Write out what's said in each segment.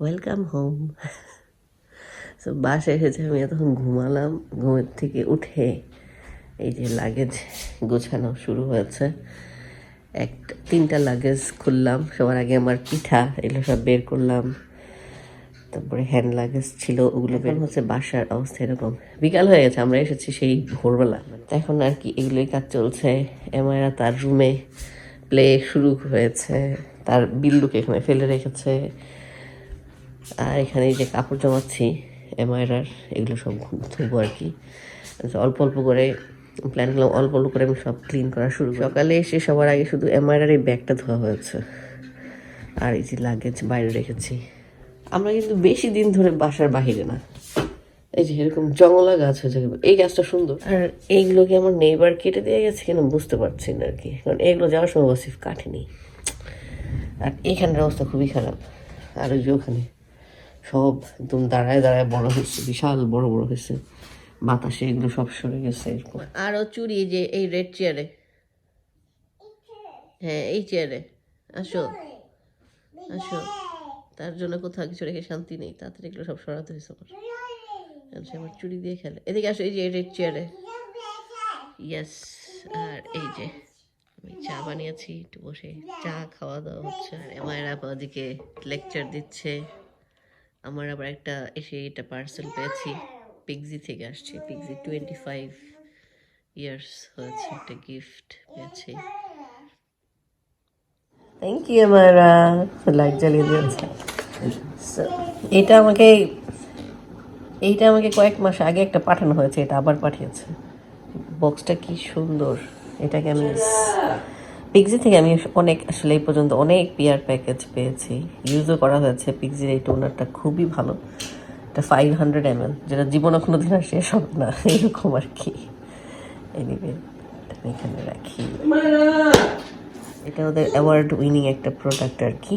Welcome home so বাসায় এসেছে আমি তখন ঘুমালাম। ঘুমের থেকে উঠে এই যে লাগেজ গোছানো শুরু হয়েছে। একটা তিনটা লাগেজ খুললাম। সবার আগে আমার পিঠা এগুলো সব বের করলাম। তারপরে হ্যান্ড লাগেজ ছিল ওগুলো বের হচ্ছে বাসার অবস্থা এরকম। বিকাল হয়ে গেছে আমরা এসেছি সেই ভোরবেলা। তো এখন আর কি এগুলোই কাজ চলছে। এমায়েরা তার রুমে প্লে শুরু হয়েছে। তার বিল্লুকে এখানে ফেলে রেখেছে। আর এখানে যে কাপড় জমাচ্ছি এমআইরার এগুলো সব ধুবো আর কি। অল্প অল্প করে প্ল্যান করলাম, অল্প অল্প করে আমি সব ক্লিন করা শুরু সকালে এসে সবার আগে শুধু এমআইরার এই ব্যাগটা ধোয়া হয়েছে। আর এই যে লাগেজ বাইরে রেখেছি। আমরা কিন্তু বেশি দিন ধরে বাসার বাহিরে না। এই যে এরকম জঙ্গলা গাছ হয়েছে, এই গাছটা সুন্দর। আর এইগুলো কি আমার নেইবার কেটে দিয়ে গেছে কেন বুঝতে পারছি না আর কি। কারণ এগুলো যাওয়ার সময় ওয়াসিফ কাটেনি আর এখানের অবস্থা খুবই খারাপ। আর ওই যে ওখানে সব একদম দাঁড়ায় দাঁড়ায় বড় হয়েছে, বিশাল বড় বড় হয়েছে। বাতাসে এগুলো সব সরে গেছে এরকম। আরও চুরি যে এই রেড চেয়ারে হ্যাঁ এই চেয়ারে আসো। আসো। তার জন্য কোথাও কিছু রেখে শান্তি নেই। তাড়াতাড়ি এগুলো সব সরাতে হয়েছে আমার। সে আমার চুরি দিয়ে খেলে। এদিকে আসো, এই যে রেড চেয়ারে ইয়েস আর এই যে আমি চা বানিয়েছি। একটু বসে চা খাওয়া দাওয়া হচ্ছে। আর আমার ওদিকে লেকচার দিচ্ছে। আমার আবার একটা এসে এটা পার্সেল পেয়েছি। পিগজি থেকে আসছে। পিগজি টোয়েন্টি ফাইভ ইয়ার্স হয়েছে, একটা গিফট পেয়েছি। থ্যাংক ইউ আমার লাইট জ্বালিয়ে দিয়েছে। এটা আমাকে, এইটা আমাকে কয়েক মাস আগে একটা পাঠানো হয়েছে, এটা আবার পাঠিয়েছে। বক্সটা কি সুন্দর। এটাকে আমি পিক্সি থেকে আমি অনেক, আসলে এই পর্যন্ত অনেক পিয়ার প্যাকেজ পেয়েছি। ইউজও করা হয়েছে। পিক্সির এই টোনারটা খুবই ভালো। এটা ফাইভ হান্ড্রেড এম যেটা জীবনে কোনো দিন আর শেষ হবে না। এরকম আর কি। এনিওয়ে আমি এখানে রাখি। এটা ওদের অ্যাওয়ার্ড উইনিং একটা প্রোডাক্ট আর কি।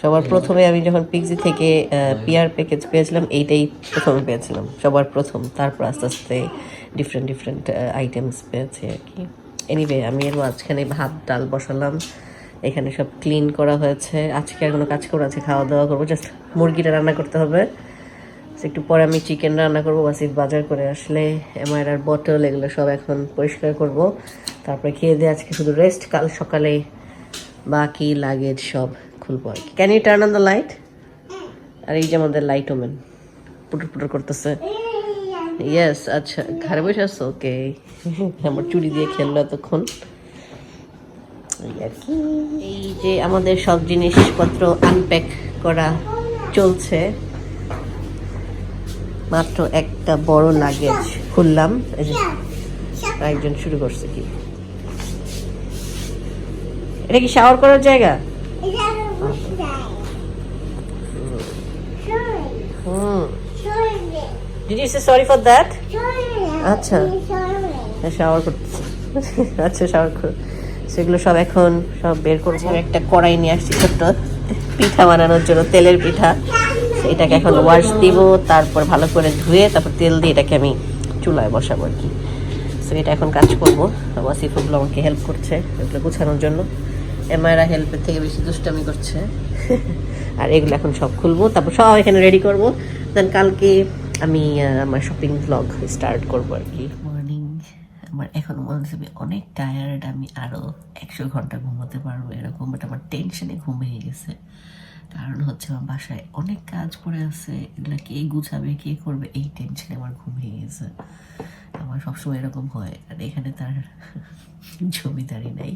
সবার প্রথমে আমি যখন পিক্সি থেকে পিয়ার প্যাকেজ পেয়েছিলাম, এইটাই প্রথমে পেয়েছিলাম। সবার প্রথম। তারপর আস্তে আস্তে ডিফারেন্ট ডিফারেন্ট আইটেমস পেয়েছি আর কি। এনিওয়ে আমি এর মাঝখানে ভাত, ডাল বসালাম। এখানে সব ক্লিন করা হয়েছে। আজকে আর কোনো কাজ করে আছে খাওয়া দাওয়া করব। জাস্ট মুরগিটা রান্না করতে হবে। একটু পরে আমি চিকেন রান্না করব, ওয়াসিফ বাজার করে আসলে। এমআইআর বটল এগুলো সব এখন পরিষ্কার করব। তারপরে খেয়ে দিয়ে আজকে শুধু রেস্ট কাল সকালে বাকি লাগেজ সব খুলবো আর কি। Can you turn on the light আর এই যে আমাদের লাইট ওমেন পুটুর পুটুর করতেছে। ইয়েস আচ্ছা ঘরে বসে আসছো ওকে আমার চুড়ি দিয়ে খেললো এতক্ষণ। এই আর কি। এই যে আমাদের সব জিনিসপত্র আনপ্যাক করা চলছে। মাত্র একটা বড় লাগেজ খুললাম। একজন শুরু করছে কি? এটা কি শাওয়ার করার জায়গা? হুম। Did you say sorry for that আচ্ছা। শাওয়ার করতেছে। আচ্ছা শাওয়ার কর। সেগুলো সব এখন সব বের করব। একটা কড়াই নিয়ে আসছি ছোট্ট পিঠা বানানোর জন্য তেলের পিঠা। এটাকে এখন ওয়াশ দিব তারপর ভালো করে ধুয়ে তারপর তেল দিয়ে এটাকে আমি চুলায় বসাবো আর কি। সো এটা এখন কাজ করব। ওয়াসিফুগুলো আমাকে হেল্প করছে এগুলো গোছানোর জন্য। এমআইরা হেল্পের থেকে বেশি দুষ্টামি করছে। আর এগুলো এখন সব খুলবো তারপর সব এখানে রেডি করব। দেন কালকে আমি আমার শপিং ব্লগ স্টার্ট করব আর কি। মর্নিং আমার এখন মনে হচ্ছে আমি অনেক টায়ার্ড আমি আরও একশো ঘণ্টা ঘুমোতে পারব এরকম বাট আমার টেনশনে ঘুম ভেঙে গেছে। কারণ হচ্ছে আমার বাসায় অনেক কাজ পড়ে আছে, এগুলো কে গুছাবে, কে করবে, এই টেনশনে আমার ঘুম ভেঙে গেছে। আমার সবসময় এরকম হয়, আর এখানে তার জমিদারি নাই,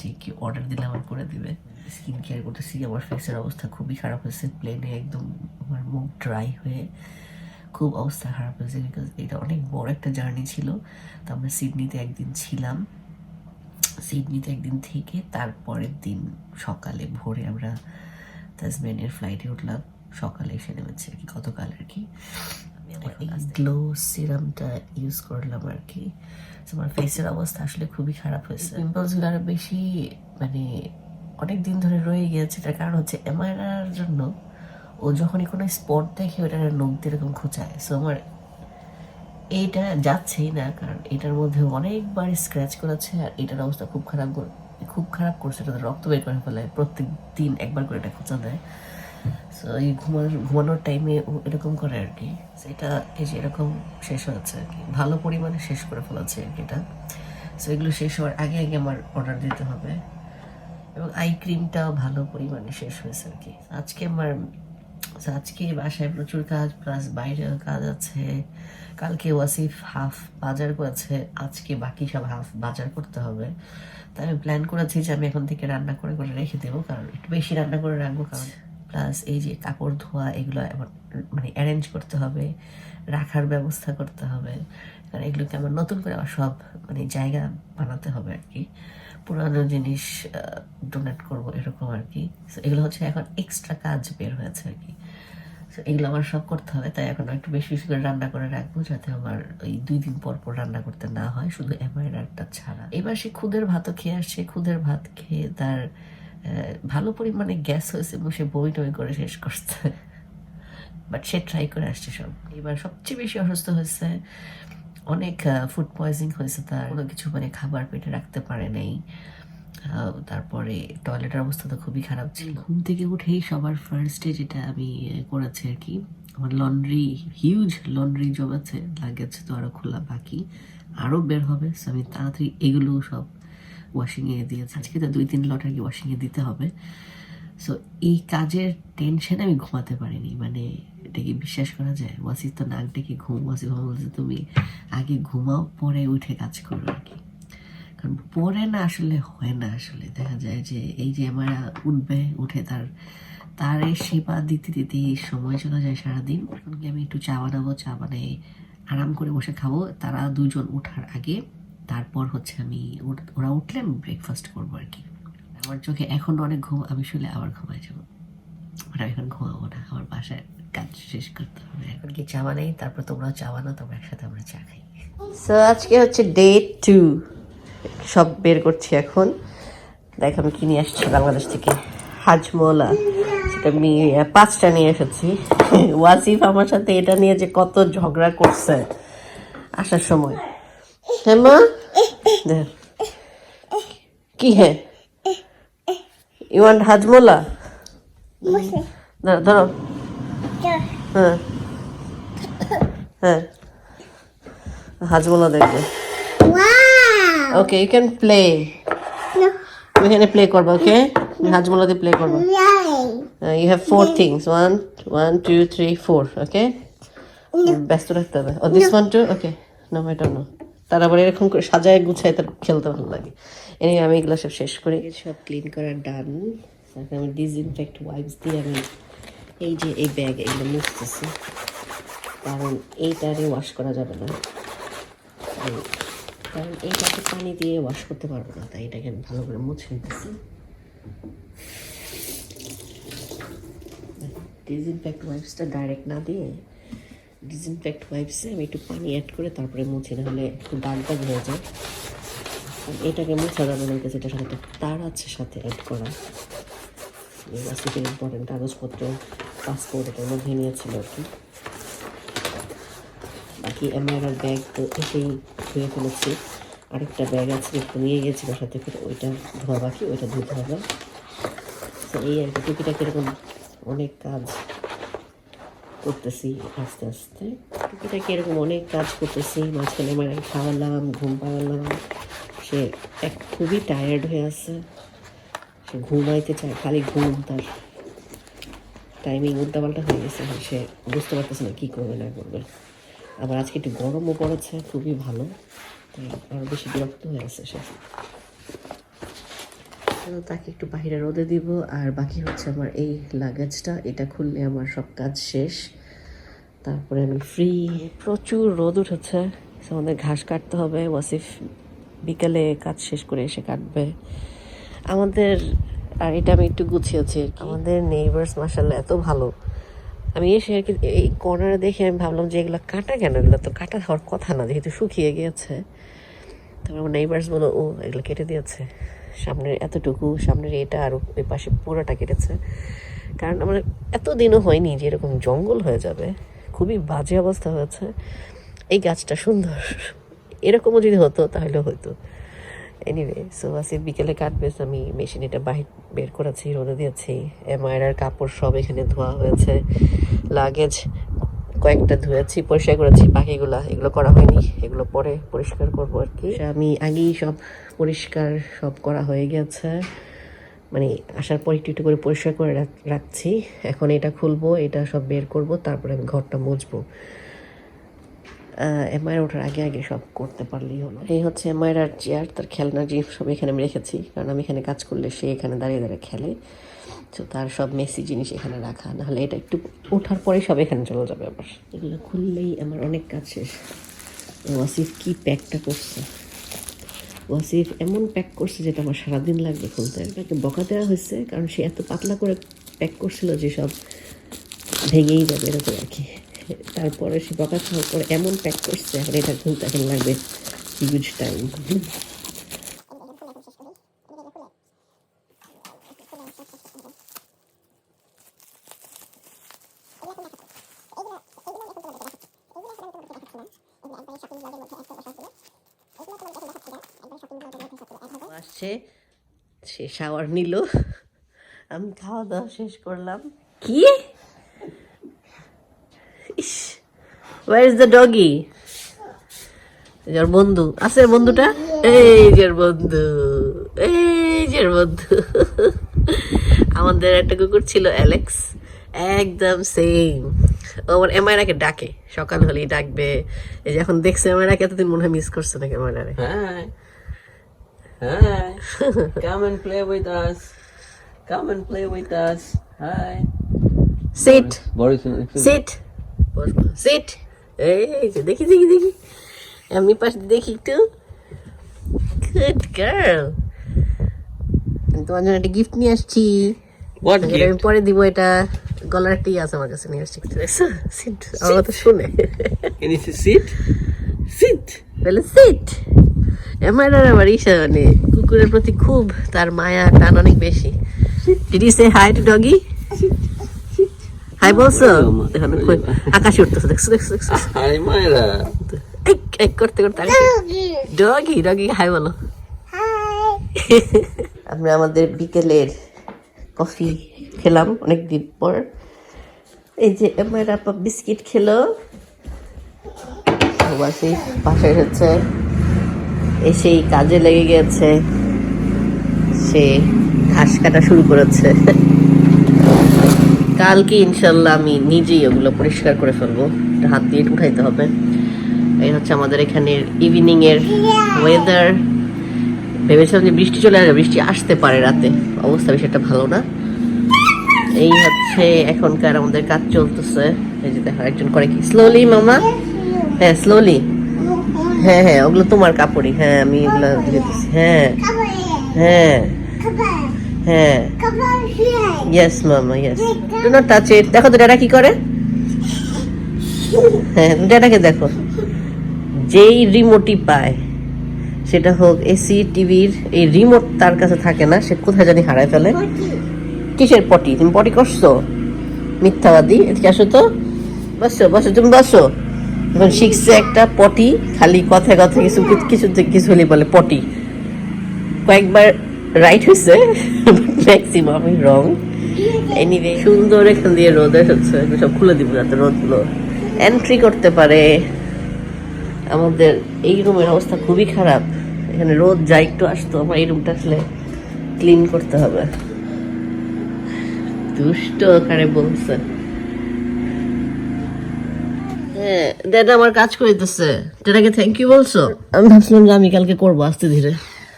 যে কি অর্ডার দিলে আমার করে দিবে। স্কিন কেয়ার করতেছি, আমার ফেসের অবস্থা খুবই খারাপ হয়েছে প্লেনে একদম আমার মুখ ড্রাই হয়ে খুব অবস্থা খারাপ হয়েছে বিকজ এটা অনেক বড় একটা জার্নি ছিল। তো আমরা সিডনিতে একদিন ছিলাম। সিডনিতে একদিন থেকে তারপরের দিন সকালে ভোরে আমরা তাজমেনের ফ্লাইটে উঠলাম। সকালে এসে নেমেছি আর কি গতকাল আর কি। গ্লো সিরামটা ইউজ করলাম আর কি। আমার ফেসের অবস্থা আসলে খুবই খারাপ হয়েছে। পিম্পলসগুলো আরও বেশি মানে অনেক দিন ধরে রয়ে গিয়েছে। তার কারণ হচ্ছে এমআইআর জন্য ও যখনই কোনো স্পট দেখে ওটা নখ দিয়ে এরকম খোঁচায়। সো আমার এইটা যাচ্ছেই না, কারণ এটার মধ্যে অনেকবার স্ক্র্যাচ করেছে আর এটার অবস্থা খুব খারাপ খুব খারাপ করছে। এটা রক্ত বের করে ফেলে প্রত্যেক দিন একবার করে এটা খোঁচা দেয়। সো এই ঘুমানোর ঘুমানোর টাইমে ও এরকম করে আর কি। এটা, এই যে এরকম শেষ হয়েছে আর কি। ভালো পরিমাণে শেষ করে ফেলেছে আর কি এটা। সো এগুলো শেষ হওয়ার আগে আগে আমার অর্ডার দিতে হবে। এবং আই ক্রিমটাও ভালো পরিমাণে শেষ হয়েছে আর কি। আজকে আমার আজকে বাসায় প্রচুর কাজ প্লাস বাইরেও কাজ আছে। কালকে ওয়াসিফ হাফ বাজার করেছে, আজকে বাকি সব হাফ বাজার করতে হবে। তাই আমি প্ল্যান করেছি যে আমি এখন থেকে রান্না করে করে রেখে দেবো, কারণ একটু বেশি রান্না করে রাখব, কারণ প্লাস এই যে কাপড়, ধোয়া, এগুলো মানে অ্যারেঞ্জ করতে হবে, রাখার ব্যবস্থা করতে হবে। কারণ এগুলোকে আমার নতুন করে আবার সব মানে জায়গা বানাতে হবে আর কি। পুরানো জিনিস ডোনেট করব এরকম আর কি। এগুলো হচ্ছে এখন এক্সট্রা কাজ বের হয়েছে আর কি। এগুলো আমার সব করতে হবে, তাই এখন একটু বেশি বেশি করে রান্না করে রাখব যাতে আমার ওই দুই দিন পর পর রান্না করতে না হয়, শুধু এমআইআরটা ছাড়া। এবার সে খুদের ভাতও খেয়ে আসছে, খুদের ভাত খেয়ে তার ভালো পরিমাণে গ্যাস হয়েছে এবং সে বই টই করে শেষ করছে। বাট সে ট্রাই করে আসছে সব। এবার সবচেয়ে বেশি অসুস্থ হয়েছে, অনেক ফুড পয়জিং হয়েছে তার, কোনো কিছু মানে খাবার পেটে রাখতে পারে নাই। তারপরে টয়লেটের অবস্থা তো খুবই খারাপ ছিল। ঘুম থেকে উঠেই সবার ফার্স্টে যেটা আমি করেছি আর কি, আমার লন্ড্রি হিউজ লন্ড্রি জমেছে লাগেছে তো আরও খোলা বাকি, আরও বের হবে, So আমি তাড়াতাড়ি এগুলো সব ওয়াশিংয়ে দিয়েছি। আজকে তো দুই তিন লট আর কি ওয়াশিংয়ে দিতে হবে। সো এই কাজের টেনশনে আমি ঘুমাতে পারিনি মানে এটা কি বিশ্বাস করা যায়? ওয়াসিফ তো নাক ডেকে ঘুম, ওয়াসিফ বলছে, তুমি আগে ঘুমাও, পরে উঠে কাজ করো আর কি। পরে না আসলে হয় না আসলে। দেখা যায় যে এই যে আমার উঠবে, উঠে তার তার সেবা দিতে দিতে সময় চলে যায় সারাদিন। এখন কি আমি একটু চা বানাবো, চা বানিয়ে আরাম করে বসে খাব। তারা দুজন ওঠার আগে তারপর হচ্ছে আমি ওর- উঠলে আমি ব্রেকফাস্ট করব আর কি। আমার চোখে এখন অনেক ঘুম, আমি শুলে আবার ঘুমাই যাব। বাট এখন ঘুমাবো না, আমার বাসায় কাজ শেষ করতে হবে। এখন কি চা বানাই, তারপর তোমরা চা বানাও, তোমরা একসাথে আমরা চা খাই। সো আজকে হচ্ছে ডে টু সব বের করছি এখন। দেখ, আমি কি নিয়ে আসছি বাংলাদেশ থেকে? হাজমোলা। সেটা আমি পাঁচটা নিয়ে এসেছি। ওয়াসিফ আমার সাথে এটা নিয়ে যে কত ঝগড়া করছে আসার সময়। হ্যাঁ কি হ্যাঁ ইউ ওয়ান্ট হাজমোলা? ধরো হ্যাঁ। হ্যাঁ। হাজমোলা দেখবে! Okay you can play No. তুমি এখানে প্লে করবা ওকে হাজমোলা দিয়ে প্লে করবা! You have four things one one two three four okay ব্যস্ত রাখতে হবে। ও this one two okay no এটা নো তার আবার এরকম করে সাজায় গুছায় তার খেলতে ভালো লাগে। এনে আমি এগুলো সব শেষ করে। সব ক্লিন করা ডান তারপরে আমি ডিসইনফেক্ট ওয়াইপস দিয়ে আমি এই যে এই ব্যাগ এগুলো মুছতেছি। কারণ এইটারে ওয়াশ করা যাবে না। কারণ এইটাকে পানি দিয়ে ওয়াশ করতে পারব না, তাই এটাকে আমি ভালো করে মুছে নিতেছি। ডিসইনফেক্ট ওয়াইপসটা ডাইরেক্ট না দিয়ে ডিসইনফেক্ট ওয়াইপসে আমি একটু পানি অ্যাড করে তারপরে মুছি, নাহলে একটু দাগ দাগ যায়। এটাকে মোছা যাবে না যেটার সাথে তার আছে সাথে অ্যাড করা। বাসিকের ইম্পর্টেন্ট কাগজপত্র পাসপোর্ট এটার মধ্যে নিয়েছিল আর কি। বাকি এমআইআর ব্যাগ তো এসেই ধুয়ে ফেলেছি। আরেকটা ব্যাগ আছে, একটু নিয়ে গেছি বাসা থেকে ওইটা ধোয়া বাকি, ওইটা ধুতে হবে এই আর কি টুকিটা কীরকম অনেক কাজ করতেছি আস্তে আস্তে। টুকিটাকি এরকম অনেক কাজ করতেছি, মাঝখানে আমার খাওয়ালাম, ঘুম পাওয়ালাম সে এক খুবই টায়ার্ড হয়ে আছে। সে ঘুমাইতে চায়, খালি ঘুম তার। টাইমিং উল্টাপাল্টা হয়ে গেছে, সে বুঝতে পারতেছে না কী করবে, না করবে। আবার আজকে একটু গরমও পড়েছে, খুবই ভালো। বেশি বিরক্ত হয়ে আছে সে তো তাকে একটু বাহিরে রোদে দিব আর বাকি হচ্ছে আমার এই লাগেজটা এটা খুললে আমার সব কাজ শেষ। তারপরে আমি ফ্রি প্রচুর রোদ উঠেছে আমাদের ঘাস কাটতে হবে। ওয়াসিফ বিকালে কাজ শেষ করে এসে কাটবে। আমাদের আর এটা আমি একটু গুছিয়েছি আমাদের নেইবার্স মাসাল্লাহ এত ভালো। আমি এসে আর কি এই কর্নারে দেখে আমি ভাবলাম যে এগুলো কাটা কেন? এগুলো তো কাটা হওয়ার কথা না, যেহেতু শুকিয়ে গিয়েছে। তারপর আমার নেইবার্স বলো ও, এগুলো কেটে দিয়েছে। সামনের এতটুকু, সামনের এটা আর ওই পাশে পুরোটা কেটেছে। কারণ আমার এত দিনও হয়নি যে এরকম জঙ্গল হয়ে যাবে। খুবই বাজে অবস্থা হয়েছে। এই গাছটা সুন্দর। এরকমও যদি হতো, তাহলে হতো। এনিওয়ে সো আসিফ বিকেলে কাটবে so আমি মেশিন এটা বাহির বের করেছি, রোদে দিয়েছি। এমআইআর কাপড় সব এখানে ধোয়া হয়েছে। লাগেজ কয়েকটা ধুয়েছি, পরিষ্কার করেছি, বাকিগুলা এগুলো করা হয়নি। এগুলো পরে পরিষ্কার করব আর কি। আমি আগেই সব পরিষ্কার সব করা হয়ে গেছে। মানে আসার পর একটু একটু করে পরিষ্কার করে রাখ- রাখছি। এখন এটা খুলবো, এটা সব বের করব, তারপরে আমি ঘরটা মুছবো। এমআইআর ওঠার আগে আগে সব করতে পারলেই হলো। এই হচ্ছে এমআইআর আর চেয়ার, তার খেলনা জিনিস সব এখানে আমি রেখেছি, কারণ আমি এখানে কাজ করলে সে এখানে দাঁড়িয়ে দাঁড়িয়ে খেলে। তো তার সব মেসি জিনিস এখানে রাখা, নাহলে এটা একটু ওঠার পরে সব এখানে চলে যাবে আবার। এগুলো খুললেই আমার অনেক কাজ শেষ। ওয়াসিফ কি প্যাকটা করছে? ওয়াসিফ এমন প্যাক করছে যেটা আমার সারাদিন লাগবে খুলতে। তাকে বকা দেওয়া হয়েছে, কারণ সে এত পাতলা করে প্যাক করছিল যে সব ভেঙেই যাবে, এরকম আর কি। তারপরে সে বকা খাওয়ার পরে এমন প্যাক করছে এখন এটা খুলতে এখন লাগবে? হিউজ টাইম আসছে সে শাওয়ার নিল। আমি খাওয়া দাওয়া শেষ করলাম। কি is where is the doggy যার বন্ধু আছে বন্ধুটা এই যে বন্ধু এই যে বন্ধু আমাদের একটা কুকুর ছিল অ্যালেক্স। একদম সেম ও আমার এমআইরাকে ডাকে। সকাল হলেই ডাকবে। এই যে এখন দেখছে এমআইরাকে এতদিন মনে হয় মিস করছে নাকি এমআইরারে। Hi. Hi. Come and play with us. Come and play with us. Hi. Sit sit sit এই যে দেখি দেখি দেখি। আমি পাশে দেখি একটু। গুড গার্ল তোমার জন্য একটা গিফট নিয়ে আসছি। আমি পরে দিব এটা গলার ইয়ে আছে আমার কাছে নিয়ে আসছি দেখছ? সিট আমার কথা শুনে। Sit? Sit. বলে সিট আমার আর আমার ঈশা মানে কুকুরের প্রতি খুব তার মায়া টান অনেক বেশি। Did you say hi to doggy hi বলছো দেখো না, কই- আকাশে উঠতেছে দেখছ দেখছ দেখছ Hi, Myra. এক এক করতে করতে ডগি ডগি হাই বলো। আমরা আমাদের বিকেলের কফি খেলাম অনেক দিন পর। এই যে আমার আপা বিস্কিট খেলো। সবাসি পাশে হচ্ছে। এসেই কাজে লেগে গেছে। সে ঘাস কাটা শুরু করেছে। কালকে ইনশাল্লাহ আমি নিজেই ওগুলো পরিষ্কার করে ফেলব। হাত দিয়ে উঠাইতে হবে। এই হচ্ছে আমাদের এখানের ইভিনিং এর ওয়েদার ভেবেছিলাম যে বৃষ্টি চলে আসবে, বৃষ্টি আসতে পারে রাতে। অবস্থা একটা ভালো না। এই হচ্ছে এখনকার আমাদের কাজ চলতেছে। এই যে দেখো, একজন করে কি? স্লোলি মামা? হ্যাঁ স্লোলি হ্যাঁ হ্যাঁ ওগুলো তোমার কাপড়ই। হ্যাঁ আমি এগুলো হ্যাঁ হ্যাঁ। হ্যাঁ। ইয়েস মামা yes do not touch it দেখো তো ডেটা কি করে? হ্যাঁ ডেটাকে দেখো। যেই রিমোটই পায় সেটা হোক এসি টিভির এই রিমোট তার কাছে থাকে না সে কোথায় জানি হারায় ফেলে। কিসের পটি তুমি পটি করছ? মিথ্যাবাদী এদিকে আসো তো। বসো বসো তুমি বসো। এখন শিখছে একটা পটি খালি কথায় কথায় কিছু কিছু কিছু হলে বলে পটি কয়েকবার রাইট হয়েছে ম্যাক্সিমাম রং এনিওয়ে সুন্দর এখান দিয়ে রোদ এসেছে সব খুলে দিব যাতে রোদগুলো এন্ট্রি করতে পারে। আমাদের এই রুমের অবস্থা খুবই খারাপ। এখানে রোদ যা একটু আসতো, আমার এই রুমটা আসলে ক্লিন করতে হবে। দুষ্ট কারে বলছে। হ্যাঁ দাদা আমার কাজ করে দিতেছে দাদাকে থ্যাংক ইউ বলছো? আমি ভাবছিলাম যে আমি কালকে করব আস্তে ধীরে।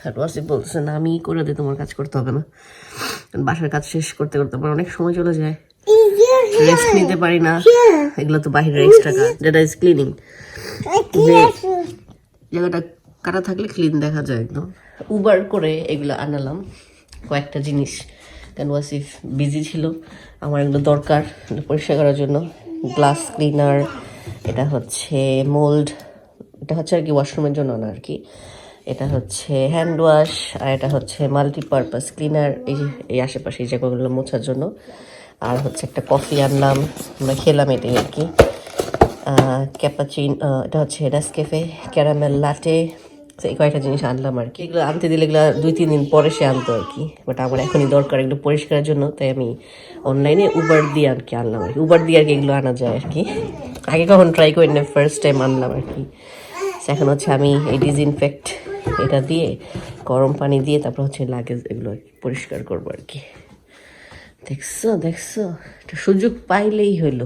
আর ওয়াসিফ বলছে না আমি করে দিই তোমার কাজ করতে হবে না। বাসার কাজ শেষ করতে করতে আমার অনেক সময় চলে যায়। রেস্ট নিতে পারি না। এগুলো তো বাহিরের এক্সট্রা কাজ যেটা ইজ ক্লিনিং জায়গাটা কাটা থাকলে ক্লিন দেখা যায় একদম। উবার করে এগুলো আনালাম কয়েকটা জিনিস। কারণ ওয়াসিফ বিজি ছিল আমার এগুলো দরকার পরিষ্কার করার জন্য। গ্লাস ক্লিনার এটা হচ্ছে মোল্ড এটা হচ্ছে আর কি ওয়াশরুমের জন্য না আর কি। এটা হচ্ছে হ্যান্ড ওয়াশ আর এটা হচ্ছে মাল্টিপারপাস ক্লিনার এই এই আশেপাশে এই জায়গাগুলো মোছার জন্য। আর হচ্ছে একটা কফি আনলাম, আমরা খেলাম এটাই আর কি। ক্যাপাচিন এটা হচ্ছে নেসকেফে ক্যারামেল লাটে এই কয়েকটা জিনিস আনলাম আর কি। এগুলো আনতে দিলে এগুলো দুই, তিন দিন পরে সে আনতো আর কি। বাট আমার এখনই দরকার এগুলো পরিষ্কারের জন্য, তাই আমি অনলাইনে উবার দিয়ে আর কি আনলাম আর কি। উবার দিয়ে আর কি এগুলো আনা যায় আর কি। আগে কখন ট্রাই করি না ফার্স্ট টাইম আনলাম আর কি। এখন হচ্ছে আমি এই ডিসইনফেক্ট এটা দিয়ে, গরম পানি দিয়ে তারপর হচ্ছে লাগেজ এগুলো পরিষ্কার করব আর কি। দেখছ দেখছ? একটা সুযোগ পাইলেই হইল।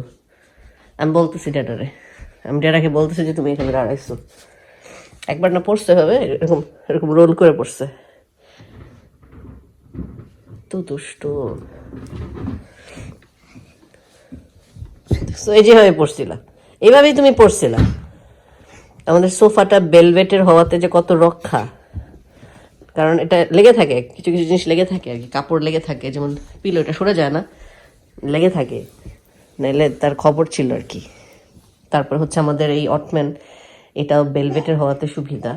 আমি বলতেছি ডেটারে আমি ডেটাকে বলতেছি যে, তুমি এখানে দাঁড়াইছো। একবার না পড়ছে হবে এরকম এরকম রোল করে পড়ছে। তো দুষ্ট। এই যেভাবে পড়ছিলাম এইভাবেই তুমি পড়ছিলা। আমাদের সোফাটা বেলভেটের হওয়াতে যে কত রক্ষা। কারণ এটা লেগে থাকে, কিছু কিছু জিনিস লেগে থাকে আর কি, কাপড় লেগে থাকে, যেমন পিলো এটা সরে যায় না, লেগে থাকে, নাইলে তার খবর ছিল আর কি। তারপর হচ্ছে আমাদের এই অটম্যান, এটাও বেলভেটের হওয়াতে সুবিধা।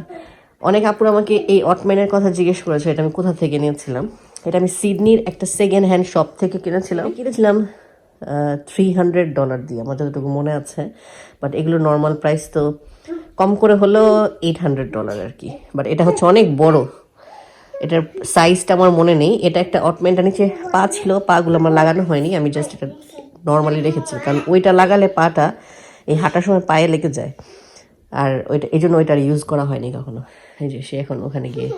অনেক আপুর আমাকে এই অটম্যানের কথা জিজ্ঞেস করেছে, এটা আমি কোথা থেকে নিয়েছিলাম? এটা আমি সিডনির একটা সেকেন্ড হ্যান্ড শপ থেকে কিনেছিলাম। কিনেছিলাম থ্রি হান্ড্রেড ডলার দিয়ে, আমার যতটুকু মনে আছে। বাট এগুলো নর্মাল প্রাইস তো কম করে হলো এইট হান্ড্রেড ডলার আর কি। বাট এটা হচ্ছে অনেক বড়। এটার সাইজটা আমার মনে নেই। এটা একটা অটমেন্টটা নিচে পা ছিল, পাগুলো আমার লাগানো হয়নি। আমি জাস্ট এটা নর্মালি রেখেছি। কারণ ওইটা লাগালে পাটা এই হাঁটার সময় পায়ে লেগে যায়। আর ওইটা, এই জন্য ওইটার ইউজ করা হয়নি কখনো। এই যে সে এখন ওখানে গিয়ে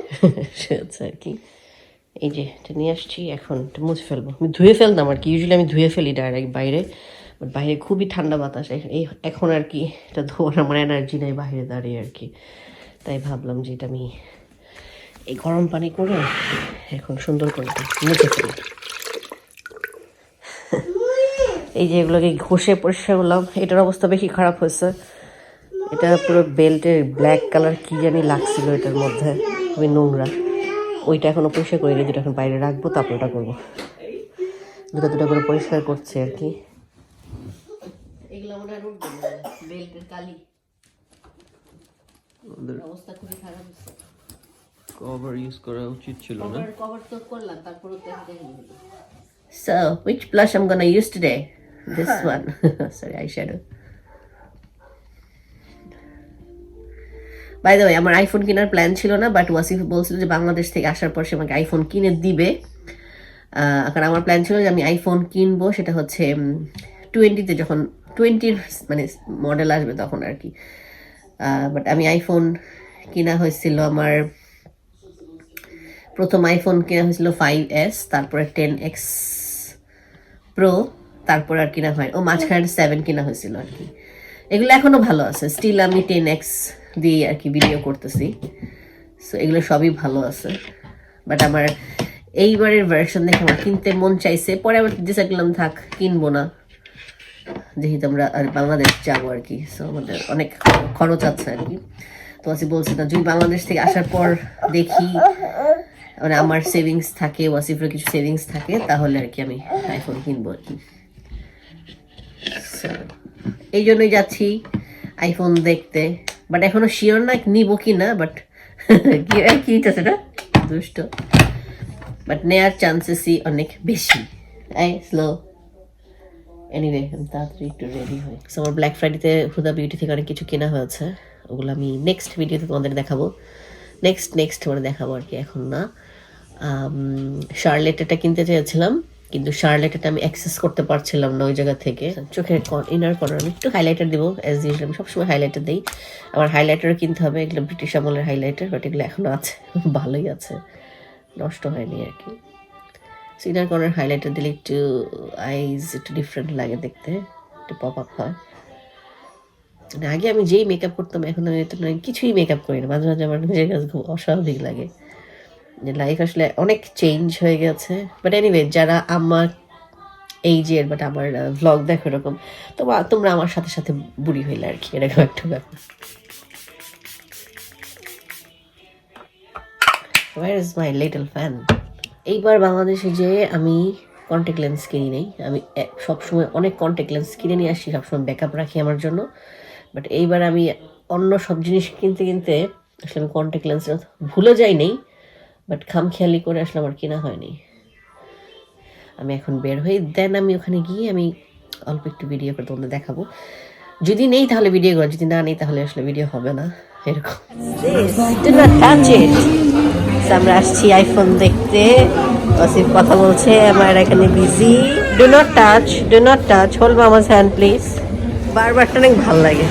সে আছে আর কি। এই যে এটা নিয়ে আসছি। এখন মুছে ফেলব। আমি ধুয়ে ফেলতাম আর কি। ইউজুয়ালি আমি ধুয়ে ফেলি ডাইরেক্ট বাইরে। বাট বাইরে খুবই ঠান্ডা বাতাস। এই এখন আর কি, এটা ধোয়ার আমার এনার্জি নেই বাইরে দাঁড়িয়ে আর কি। তাই ভাবলাম যে এটা আমি এই গরম পানি করে এখন সুন্দর করে মুছে ফেলি। এই যে এগুলোকে ঘষে পরিষ্কার করলাম, এটার অবস্থা বেশি খারাপ হয়েছে। এটা পুরো বেল্টের ব্ল্যাক কালার কি জানি লাগছিল এটার মধ্যে, খুবই নোংরা। ওইটা এখনও পরিষ্কার করিনি দুটো এখন বাইরে রাখব, তারপর ওটা করব। দুটো দুটো করে পরিষ্কার করছে আর কি। এগুলো মনে হয় বেল্টের কালি অবস্থা খুবই খারাপ হচ্ছে কভার ইউজ করা উচিত ছিল না cover cover তো করলাম তারপরে দেখা So, which blush I'm gonna use today? This one. Sorry, eyeshadow. By the way আমার আইফোন কেনার প্ল্যান ছিল না বাট ওয়াসিফ বলছিল যে বাংলাদেশ থেকে আসার পর সে আমাকে আইফোন কিনে দিবে আহ, কারণ আমার প্ল্যান ছিল যে আমি আইফোন কিনবো সেটা হচ্ছে টোয়েন্টিতে যখন টোয়েন্টির মানে মডেল আসবে তখন আর কি। বাট আমি আইফোন কিনা হয়েছিল আমার, প্রথম আইফোন কেনা হয়েছিল ফাইভ এস তারপরে টেন এক্স প্রো তারপর আর কিনা হয়, ও মাঝখানে সেভেন কিনা হয়েছিল আর কি। এগুলো এখনও ভালো আছে স্টিল আমি টেন এক্স দিয়ে আর কি ভিডিও করতেছি। সো এগুলো সবই ভালো আছে। বাট আমার এইবারের ভার্সন দেখে আমার কিনতে মন চাইছে, পরে আবার ডিসাইড করলাম, থাক, কিনবো না। যেহেতু আমরা আর বাংলাদেশ যাব আর কি সো আমাদের অনেক খরচ আছে আর কি। তো আসি বলছি না, যদি বাংলাদেশ থেকে আসার পর দেখি মানে আমার সেভিংস থাকে, ওয়াসিফের কিছু সেভিংস থাকে, তাহলে আর কি আমি আইফোন কিনবো আর কি। এই জন্যই যাচ্ছি আইফোন দেখতে। বাট এখনও শিওর না নিব কি না বাট কি আছে না? দুষ্ট। বাট নেয়ার চান্সেসই অনেক বেশি। এই স্লো এনিওয়ে আমি তাড়াতাড়ি একটু রেডি হই। So, আমার ব্ল্যাক ফ্রাইডেতে হুদা বিউটি থেকে অনেক কিছু কেনা হয়েছে। ওগুলো আমি নেক্সট ভিডিওতে তোমাদের দেখাবো। নেক্সট নেক্সট মানে দেখাবো আর কি এখন না। শার্লেট এটা কিনতে চেয়েছিলাম কিন্তু শার্লেট এটা আমি অ্যাক্সেস করতে পারছিলাম না ওই জায়গা থেকে। চোখের ইনার কর্নার আমি একটু হাইলাইটার দিব অ্যাজ ইউজুয়াল আমি সবসময় হাইলাইটার দিই। আমার হাইলাইটারও কিনতে হবে এগুলো ব্রিটিশ আমলের হাইলাইটার বাট এগুলো এখনও আছে ভালোই আছে। নষ্ট হয়নি আর কি। ইনার কর্নার হাইলাইটার দিলে একটু আইজ একটু ডিফারেন্ট লাগে দেখতে, একটু পপ আপ হয়। মানে আগে আমি যেই মেকআপ করতাম, এখন আমি তো নয়, কিছুই মেকআপ করি না। মাঝে মাঝে আমার নিজের কাছে খুব অস্বাভাবিক লাগে। যে লাইফ আসলে অনেক চেঞ্জ হয়ে গেছে। বাট এনিওয়ে যারা আমার এইজের বাট আমার ভ্লগ দেখো এরকম, তোমরা তোমরা আমার সাথে সাথে বুড়ি হইলে আর কি, এরকম একটা ব্যাপার। Where is my little fan এইবার বাংলাদেশে যে আমি কন্ট্যাক্ট লেন্স কিনি নেই, আমি সবসময় অনেক কন্ট্যাক্ট লেন্স কিনে নিয়ে আসি, সবসময় ব্যাকআপ রাখি আমার জন্য। বাট এইবার আমি অন্য সব জিনিস কিনতে কিনতে আসলে আমি কন্ট্যাক্ট লেন্স ভুলে যাই নেই বাট খামখেয়ালি করে আসলে আমার কেনা হয়নি। আমি এখন বের হই দেন আমি ওখানে গিয়ে আমি অল্প একটু ভিডিও করে তোমাদের দেখাবো। যদি নেই তাহলে ভিডিও করো, যদি না নেই তাহলে আসলে ভিডিও হবে না, এরকম। আমরা আসছি আইফোন দেখতে। আসিফ কথা বলছে আমার এখানে busy do not touch do not touch hold mama's hand please বারবারটা অনেক ভালো লাগে।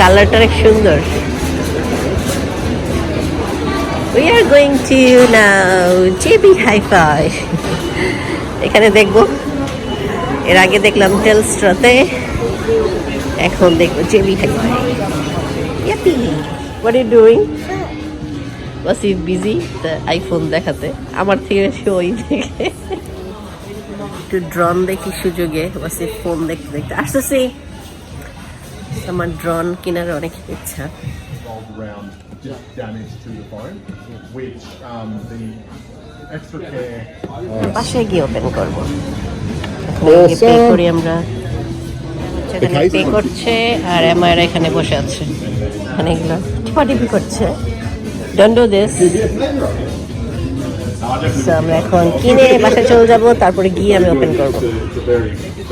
কালারটা অনেক সুন্দর। We are going to now JB Hi-Fi. এখানে দেখব। এর আগে দেখলাম টেলস্ট্রাতে এখন দেখব জেবি hi fi Yippee what you doing was busy iPhone দেখাতে। আমার থেকে বেশি ওই দেখে। একটু ড্রোন দেখি সুযোগে ওয়াসিফ ফোন দেখতে দেখতে। আসতেছি আমার ড্রোন কেনার অনেক ইচ্ছা। Which um, গিয়ে ওপেন করব। পে করি আমরা। পে করছে আর এমআর এখানে বসে আছে। এখানে এগুলো টিপাটিপি করছে। ডন্ড দিস আমরা এখন কিনে বাসায় চলে যাব, তারপরে গিয়ে আমি ওপেন করব।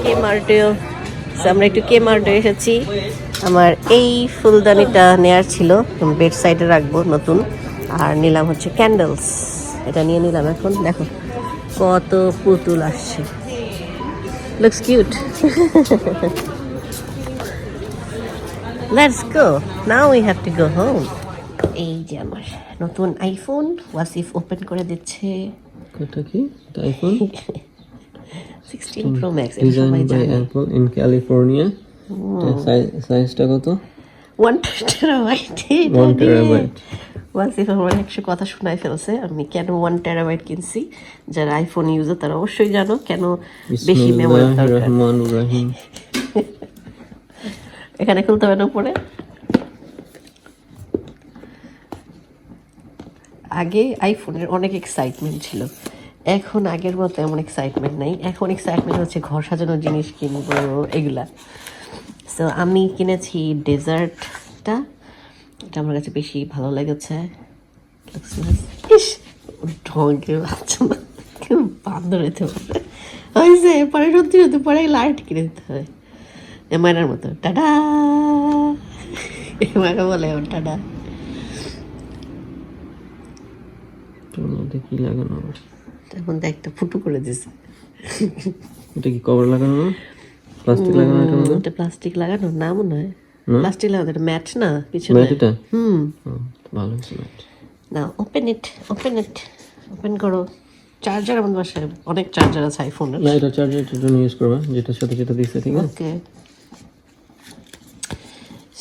কে মার্টেও আমরা একটু কে মার্টে এসেছি। আমার এই ফুলদানিটা নেয়ার ছিল বেড সাইডে রাখব নতুন। আর নিলাম হচ্ছে ক্যান্ডেলস এটা নিয়ে নিলাম এখন, দেখো কত পুতুল আসছে। Looks cute let's go now we have to go home এই যে আমার নতুন আইফোন ওয়াসিফ ওপেন করে দিচ্ছে। এটা কি iPhone sixteen pro max design by Apple in California সাইজটা কত? One terabyte One terabyte. Wasif আমার একশো কথা শোনায় ফেলছে। আমি কেন ওয়ান টেরাবাইট কিনছি? যারা আইফোন ইউজার তারা অবশ্যই জানো কেন বেশি মেমোরি দরকার। এখানে খুলতে হবে না পরে আগে আইফোনের অনেক এক্সাইটমেন্ট ছিল। এখন আগের মতো এমন এক্সাইটমেন্ট নাই। এখন এক্সাইটমেন্ট হচ্ছে ঘর সাজানোর জিনিস কিনবো, এগুলা। সো আমি কিনেছি ডেজার্টটা। এটা আমার কাছে বেশি ভালো লেগেছে. ইস ঢঙ্কে বাচ্চা হইতে পারে সত্যি সত্যি, পরে লাইট কিনে দিতে হবে। এমআইনার মতো, টাটা! এমআইনা বলে টাটা! তোর মধ্যে কি লাগানো? তার মধ্যে একটা ফুটু করে দিছে। এটা কি কভার লাগানো প্লাস্টিক লাগানো এটা মধ্যে ওটা প্লাস্টিক লাগানো না মনে হয় প্লাস্টিক লাগানো এটা ম্যাট না পিছনে। ম্যাট এটা? হুম। ভালো হয়েছে ম্যাট। না open it open it open করো। চার্জার আমার বাসায় অনেক চার্জার আছে আইফোনের না এটা চার্জার জন্য ইউজ করবা যেটার সাথে যেটা দিচ্ছে ঠিক আছে? ওকে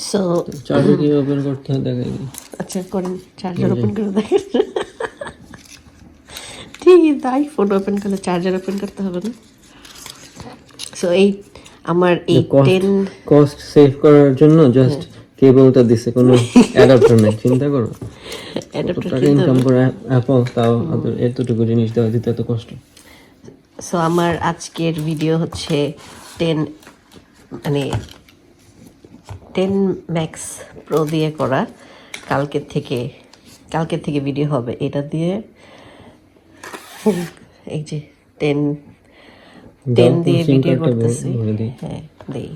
সো চার্জার কি ওপেন করতে হয় দেখাই আচ্ছা করেন চার্জার ওপেন করে দেখেন কিন্তু আইফোন ওপেন করলে চার্জার ওপেন করতে হবে না। সো এই আমার এই টেন কস্ট সেভ করার জন্য জাস্ট কেবলটা দিছে কোনো অ্যাডাপ্টার নেই চিন্তা করো। অ্যাডাপ্টার ইনকাম করে অ্যাপল তাও এতটুকু জিনিস দেওয়া দিতে এত কষ্ট। সো আমার আজকের ভিডিও হচ্ছে টেন মানে টেন ম্যাক্স প্রো দিয়ে করা। কালকের থেকে কালকের থেকে ভিডিও হবে। এটা দিয়ে এই যে টেন টেন দিয়ে ভিডিও করতেছি। হ্যাঁ দেই।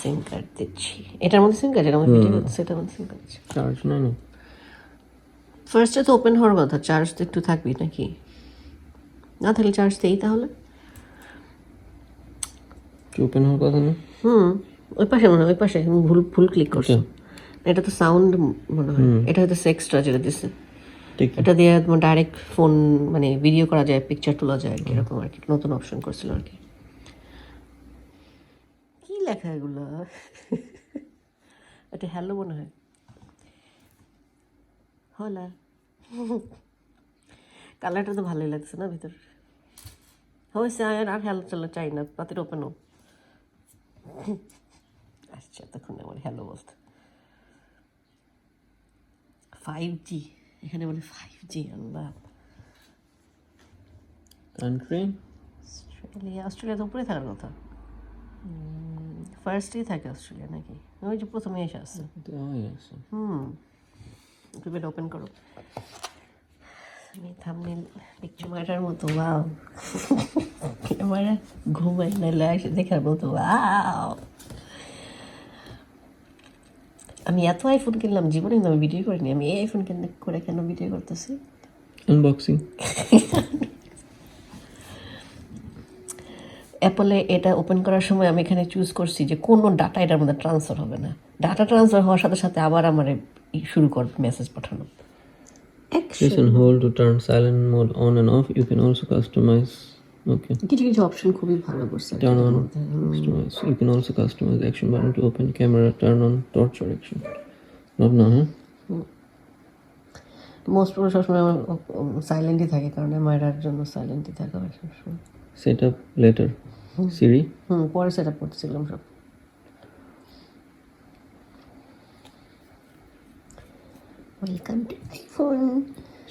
সিম কার্ড দিচ্ছি। এটার মধ্যে সিম কার্ড মধ্যে ভিডিও করতেছি এটার মধ্যে সিম কার্ড চার্জ নাই না ফার্স্টে তো ওপেন হওয়ার কথা চার্জ তো একটু থাকবি নাকি? না তাহলে চার্জ দেই তাহলে? কি ওপেন হওয়ার কথা না? হুম ওই পাশে মনে হয় ওই পাশে ভুল ভুল ক্লিক করছি। এটা তো সাউন্ড মনে হয়। এটা হয়তো এক্সট্রা যেটা দিচ্ছে এটা দিয়ে তোমার ডাইরেক্ট ফোন মানে ভিডিও করা যায় পিকচার তোলা যায় এরকম আর কি, নতুন অপশন করছিল আর কি। কি লেখা এগুলো? এটা হ্যালো মনে হয়। হলা। কালারটা তো ভালোই লাগছে না ভিতর। হয়েছে, আর হ্যালো চলো চাই না পাতির ওপেনও আসছে, এতক্ষণ আমার হ্যালো বলতে। ফাইভ জি এখানে বলে ফাইভ জি আল্লাহ। কান্ট্রি অস্ট্রেলিয়া অস্ট্রেলিয়া তো উপরে থাকার কথা। ফার্স্টেই থাকে অস্ট্রেলিয়া নাকি? ওই যে প্রথমে এসে আসছে। হুম। প্রিপেড ওপেন করো। আমি থামনেল পিকচার মারার মতো ওয়াও ক্যামেরা ঘুমাই এসে দেখার মতো ওয়াও আমি এত আইফোন কিনলাম জীবনে কিন্তু আমি ভিডিও করিনি আমি এই আইফোন কিনে করে কেন ভিডিও করতেছি Unboxing. অ্যাপলে এটা ওপেন করার সময় আমি এখানে চুজ করছি যে কোনো ডাটা এটার মধ্যে ট্রান্সফার হবে না ডাটা ট্রান্সফার হওয়ার সাথে সাথে আবার আমার শুরু কর মেসেজ পাঠানো Press and hold to turn silent mode on and off. You can also customize. Okay. কিছু কিছু অপশন খুবই ভালো করছে. Customize. You can also customize the action button to open camera, turn on torch or action. Not now, huh? Most প্রবল সবসময় আমার সাইলেন্টই থাকে কারণ মায়েরার জন্য সাইলেন্টই থাকে আমার সবসময় Set up later. Siri. হুম পরে সেটা করছিলাম সব welcome to iPhone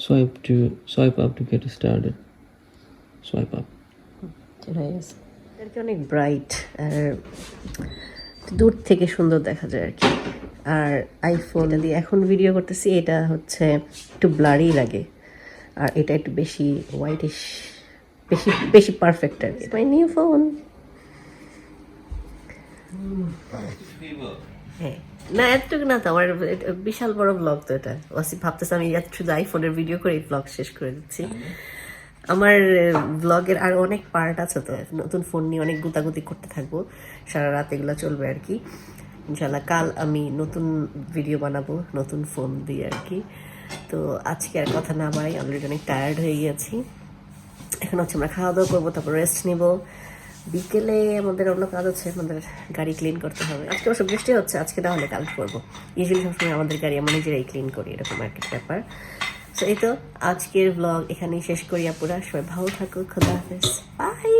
Swipe to swipe up to get started. Swipe up. হয়ে গেছে। এটাকে অনেক ব্রাইট আর দূর থেকে সুন্দর দেখা যায় আর কি। আর আইফোন দিয়ে এখন ভিডিও করতেছি এটা হচ্ছে একটু ব্লারি লাগে। আর এটা একটু বেশি হোয়াইটিশ বেশি বেশি পারফেক্ট আর কি। মাই নিউ ফোন হ্যাঁ না এতটুকু না তো আমার এটা বিশাল বড় ব্লগ তো এটা। ওয়াসি ভাবতেছে আমি শুধু আইফোনের ভিডিও করে এই ব্লগ শেষ করে দিচ্ছি। আমার ব্লগের আর অনেক পার্ট আছে তো, নতুন ফোন নিয়ে অনেক গুতাগুতি করতে থাকব। সারা রাত এগুলো চলবে আর কি। ইনশাল্লাহ কাল আমি নতুন ভিডিও বানাবো, নতুন ফোন দিয়ে আর কি। তো আজকে আর কথা না বাড়াই অলরেডি অনেক টায়ার্ড হয়ে গিয়েছি। এখন হচ্ছে আমরা খাওয়া দাওয়া করব, তারপর রেস্ট নিব। বিকেলে আমাদের অন্য কাজ আছে, আমাদের গাড়ি ক্লিন করতে হবে। আজকে অবশ্য বৃষ্টি হচ্ছে, আজকে না হলে কাল করব। ইউজুয়ালি সবসময় আমাদের গাড়ি আমরা নিজেরাই ক্লিন করি, এরকম আর কি ব্যাপার। তো এই তো আজকের ব্লগ এখানেই শেষ করি আপুরা। সবাই ভালো থাকো, খোদা হাফেজ। বাই